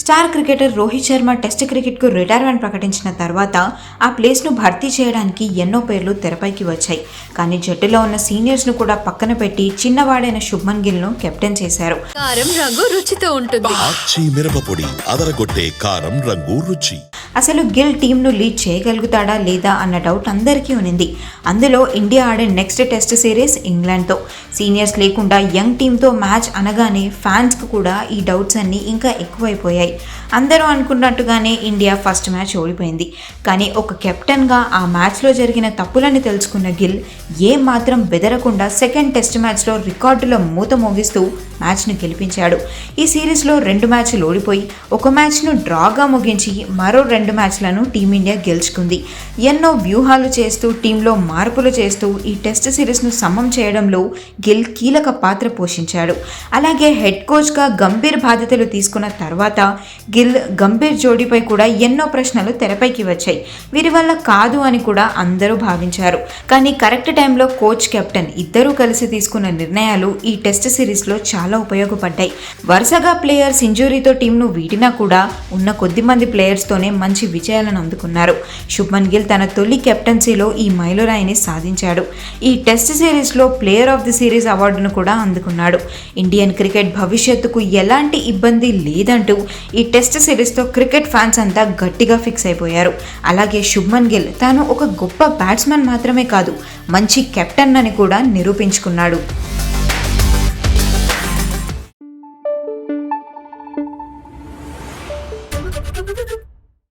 Star cricketer Rohit Sharma test క్రికెట్కు retirement ప్రకటించిన తర్వాత ఆ ప్లేస్ను భర్తీ చేయడానికి ఎన్నో పేర్లు తెరపైకి వచ్చాయి. కానీ జట్టులో ఉన్న సీనియర్స్ను కూడా పక్కన పెట్టి చిన్నవాడైన శుభ్మన్ గిల్ను కెప్టెన్ చేశారు. కారం రంగు రుచితో ఉంటుంది. ఆచి మిరపపొడి అదరగొట్టే కారం రంగు రుచి. అసలు గిల్ టీంను లీడ్ చేయగలుగుతాడా లేదా అన్న డౌట్ అందరికీ ఉన్నింది అందులో ఇండియా ఆడే నెక్స్ట్ టెస్ట్ సిరీస్ ఇంగ్లాండ్తో. సీనియర్స్ లేకుండా యంగ్ టీంతో మ్యాచ్ అనగానే ఫ్యాన్స్కి కూడా ఈ డౌట్స్ అన్నీ ఇంకా ఎక్కువైపోయాయి. అందరూ అనుకున్నట్టుగానే ఇండియా ఫస్ట్ మ్యాచ్ ఓడిపోయింది. కానీ ఒక కెప్టెన్గా ఆ మ్యాచ్లో జరిగిన తప్పులని తెలుసుకున్న గిల్ ఏ మాత్రం బెదరకుండా సెకండ్ టెస్ట్ మ్యాచ్లో రికార్డుల మూత మోగిస్తూ మ్యాచ్ను గెలిపించాడు. ఈ సిరీస్లో రెండు మ్యాచ్లు ఓడిపోయి ఒక మ్యాచ్ను డ్రాగా ముగించి మరో రెండు మ్యాచ్లను టీమిండియా గెలుచుకుంది. ఎన్నో వ్యూహాలు చేస్తూ టీంలో మార్పులు చేస్తూ ఈ టెస్ట్ సిరీస్ను సమం చేయడంలో గిల్ గిల్ కీలక పాత్ర పోషించాడు. అలాగే హెడ్ కోచ్గా గంభీర్ బాధ్యతలు తీసుకున్న తర్వాత గిల్ గంభీర్ జోడీపై కూడా ఎన్నో ప్రశ్నలు తెరపైకి వచ్చాయి. వీరి వల్ల కాదు అని కూడా అందరూ భావించారు. కానీ కరెక్ట్ టైంలో కోచ్ కెప్టెన్ ఇద్దరూ కలిసి తీసుకున్న నిర్ణయాలు ఈ టెస్ట్ సిరీస్లో చాలా ఉపయోగపడ్డాయి. వరుసగా ప్లేయర్స్ ఇంజురీతో టీంను వీడినా కూడా ఉన్న కొద్ది మంది ప్లేయర్స్తోనే మంచి విజయాలను అందుకున్నారు. శుభ్మన్ గిల్ తన తొలి కెప్టెన్సీలో ఈ మైలురాయిని సాధించాడు. ఈ టెస్ట్ సిరీస్లో player of the series series అవార్డును కూడా అందుకున్నాడు. ఇండియన్ క్రికెట్ భవిష్యత్తుకు ఎలాంటి ఇబ్బంది లేదంటూ ఈ టెస్ట్ సిరీస్తో క్రికెట్ ఫ్యాన్స్ అంతా గట్టిగా ఫిక్స్ అయిపోయారు. అలాగే శుభ్మన్ గిల్ తాను ఒక గొప్ప బ్యాట్స్మెన్ మాత్రమే కాదు మంచి కెప్టెన్ అని కూడా నిరూపించుకున్నాడు.